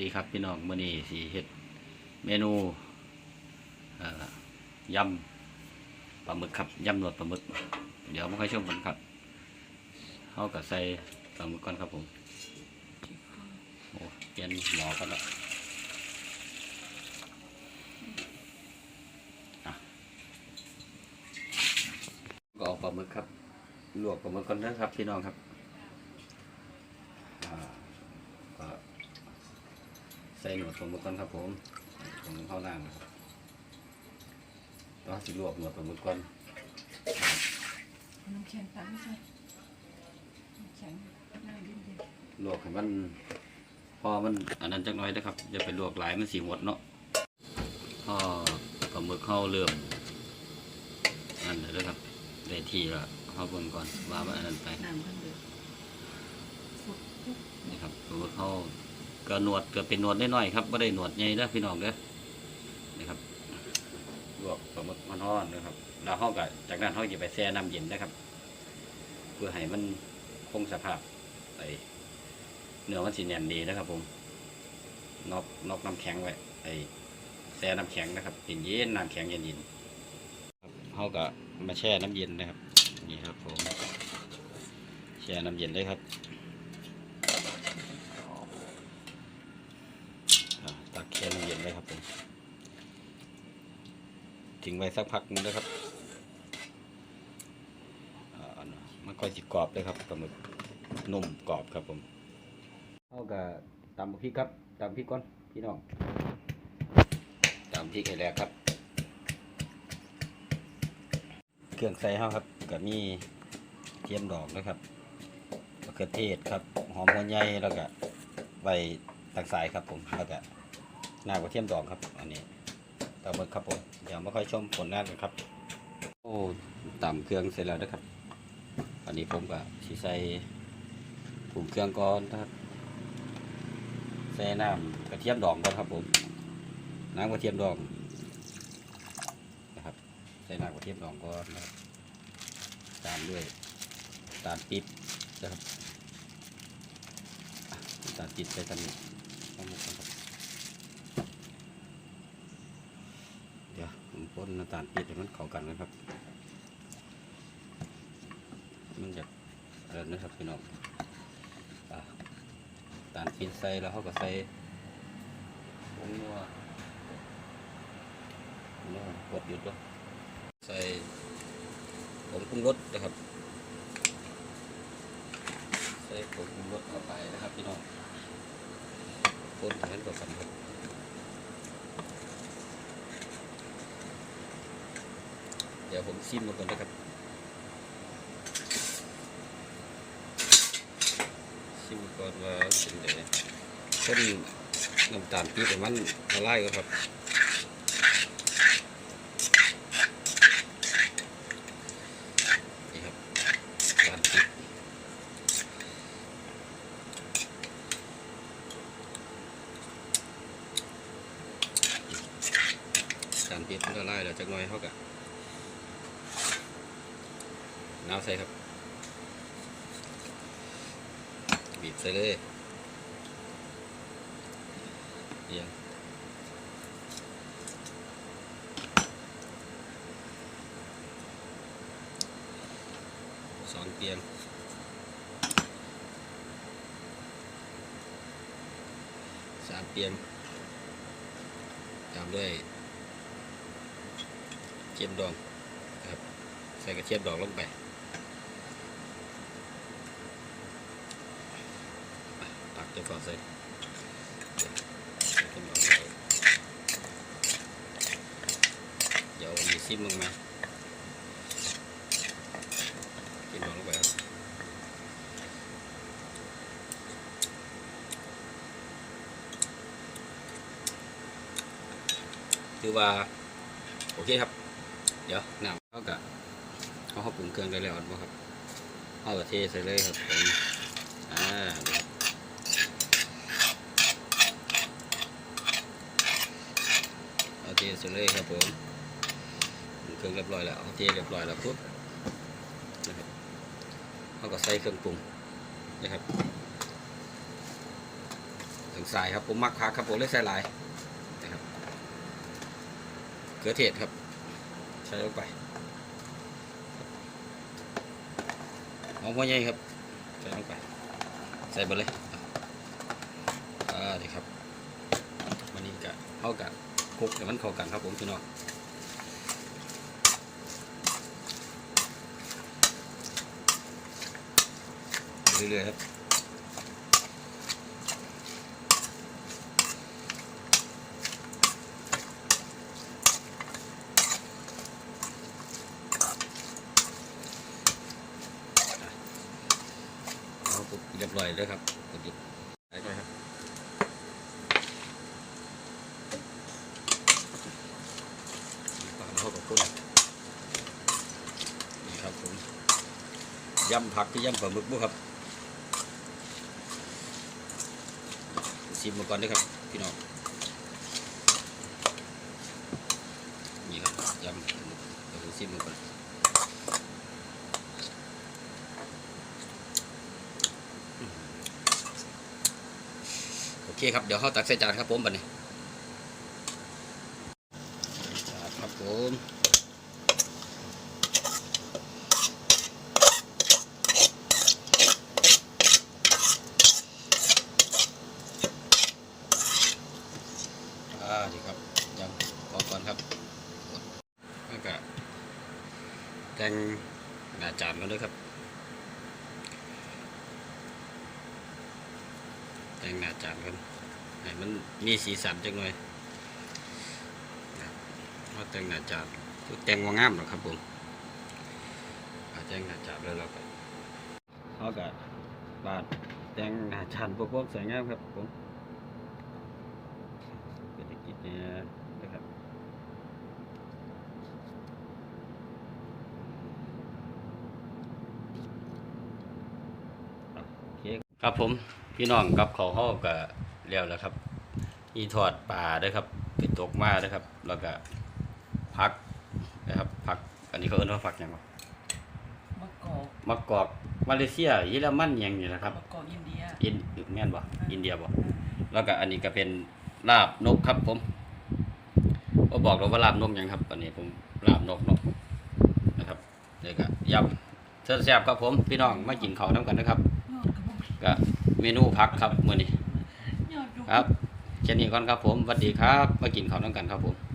ดีครับพี่น้องมื้อนี้สิเฮ็ดเมนูยำปลาหมึกครับยำหนวดปลาหมึก เดี๋ยวมาค่อยชมกันครับเฮาก็ใส่ปลาหมึกก่อนครับผมโอ้เปลี่ยนหมอกันแล้วอะก็เอาปลาหมึกครับลวกปลาหมึกก่อนนะครับพี่น้องครับอ่าก็ ใส่หนวดปลาหมึกก่อนครับผมผมเข้าล่างนะครับต้องสิลวกหนวดปลาหมึกก่อนน้ำแข็งตักไม่ใช่น้ำแข็งน่าดิ้นดิลวกให้มันพอมันอันนั้นจักหน้อยนะครับอย่าไปลวกหลายมันสีหมดเนาะพอปลาหมึกเข้าเริ่มนั่นเลยนะครับได้ทีละเข้าเบิ่งก่อนว่ามันอันนั้นไปน้ำกันเดือดฟุดฟุดนี่ครับปลาหมึกเข้า ก็หนวดก็เป็นหนวดน้อยๆครับไม่ได้หนวดใหญ่นะพี่น้องเด้อนี่ครับลวกปลาหมึกมันร้อนนะครับแล้วเขาก็จากนั้นเขาจะไปแช่น้ำเย็นนะครับ เพื่อให้มันคงสภาพไอเนื้อมันสีแน่นดีนะครับ ผมนอกนอกน้ำแข็งไว้ไอแช่น้ำแข็งนะครับเย็นเย็นๆน้ำแข็งเย็นเย็นๆเขาก็มาแช่น้ำเย็นนะครับ นี่ครับผมแช่น้ำเย็นเลยครับอ่าตักแช่น้ำ เย็นเลยครับผมทิ้งไว้สักพักหนึงนะครับอ่ามันค่อยสิกรอบเลยครับปลาหมึกนุ่มกรอบครับผมเอากับตำพริกครับตำพริกก่อนพี่น้องตำพริกให้แล้วครับ เครื่องใส่เฮาครับก็มีเทียมดอกนะครับมะเขือเทศครับ หอมหัวใหญ่แล้วก็ใบตักสายครับผมแล้วก็ หน้ากระเทียมดอกครับ อันนี้ตำหมึกครับผมเดี๋ยวมาค่อยชมผลงานกันครับ โอ้ต่ำเครื่องเสร็จแล้วนะครับ อันนี้ผมก็สิใส่ผงเครื่องก่อนนะครับใส่น้ำกระเทียมดองก่อนครับผมน้ำกระเทียมดองนะครับใส่น้ำกระเทียมดองก่อนนะครับตามด้วยตาลปิ๊บนะครับตาลปิ๊บใส่ตันนี้เอาหมดก่อนครับเดี๋ยวผมพ่ น้ำตาลปิ๊บให้มันเข้ากันนะครับ มันจะเริ่มนะครับพี่น้องตาลปีนใส่แล้วเขาก็ใส่ผงนัวนัวกดหยุดวะใส่ผงปรุงรสนะครับ ใส่ผงปรุงรสเข้าไปนะครับพี่น้องคนให้มันเข้ากันครั เดี๋ยวผมชิมมันก่อนนะครับชิมก่อนว่าเป็นไงคนน้ำตาลปี๊บให้มันละลายก่อนครับนี่ครับตาลปี๊บตาลปี๊บมันละลายแล้วจักหน่อยเขากะ น้ำใส่ครับ บีบใส่เลยเอียงสองเตียงสามเตียงตามด้วยเทียมดองครับใส่กระเทียมดองลงไป กเดี๋ยวก่อนส่เดี๋ยวเดี๋ยวมีซิมลงมากินลงไปครับถือว่าโอเคครับเดี๋ยวน้ำเขากะเขาเขาปรุงเครื่องได้แล้วครับเอาเทใส่เลยครับผมอ่าเดี๋ยว เอาเทเสร็จเลยครับผมเครื่องเรียบร้อยแล้วเทเรียบร้อยแล้วปุ๊บนะครับเขาก็ใส่เครื่องปรุงนะครับถึงสายครับผมมักพักครับผมเลยใส่หลายนะครับเกลือเทศครับ ใส่ลงไปหอมหัวใหญ่ครับใส่ลงไป ใส่ไปเลยอ่านี่ครับวันนี้ก็เข้ากัน คลุกให้มันเข้ากันครับผมพี่น้องเรื่อยๆครับเรียบร้อยเลยครับกดหยุดได้เลยครับปลาเรากับคุณนี่ครับผม ยำผักที่ยำปลาหมึกบุครับชิมมาก่อนด้วยครับพี่น้องนี่ครับยำปลาหมึกเดี๋ยวชิมมาก่อนโอเคครับเดี๋ยวเขาตักใส่จานครับผมบัดนี้จานครับผมอ่าดีครับยังพอก่อนครับแล้วก็ แต่งหน้าจานกันด้วยครับ แต่งหน้าจานกันให้มันมีสีสันจังหน่อยนะครับว่าแต่งหน้าจานคือแต่งว่างามหรอครับผมเอาแต่งหน้าจานแล้วเราก็เขาก็บาดแต่งหน้าจานพวกพวกสวยงามครับผมเศรษฐกิจเนี่ยนะครับโอเคครับผมพี่น้องกับเขาวเขาก็เลี้ยวแล้วครับมีทอดปลาด้วยครับไปตกมาด้วยครับ แล้วก็พักนะครับพักอันนี้เขาเอิ้นว่าพักหยังวะมะกอกมะกอกมาเลเซียเยอรมันหยังนี่นะครับมะกอกอินเดียอินแม่นบ่อินเดียบ่แล้วก็อันนี้ก็เป็นลาบนกครับผมก็บอกเราว่าลาบนกหยังครับอันนี้ผมลาบนกเนาะนะครับเดี๋ยวก็ยำแซ่บๆครับผมพี่น้องมากินข้าวน้ำกันนะครับยอด ก็เมนูพักครับมื้อนี้ครับแค่นี้ก่อนครับผมสวัสดีครับ มากินข้าวน้ำกันครับผม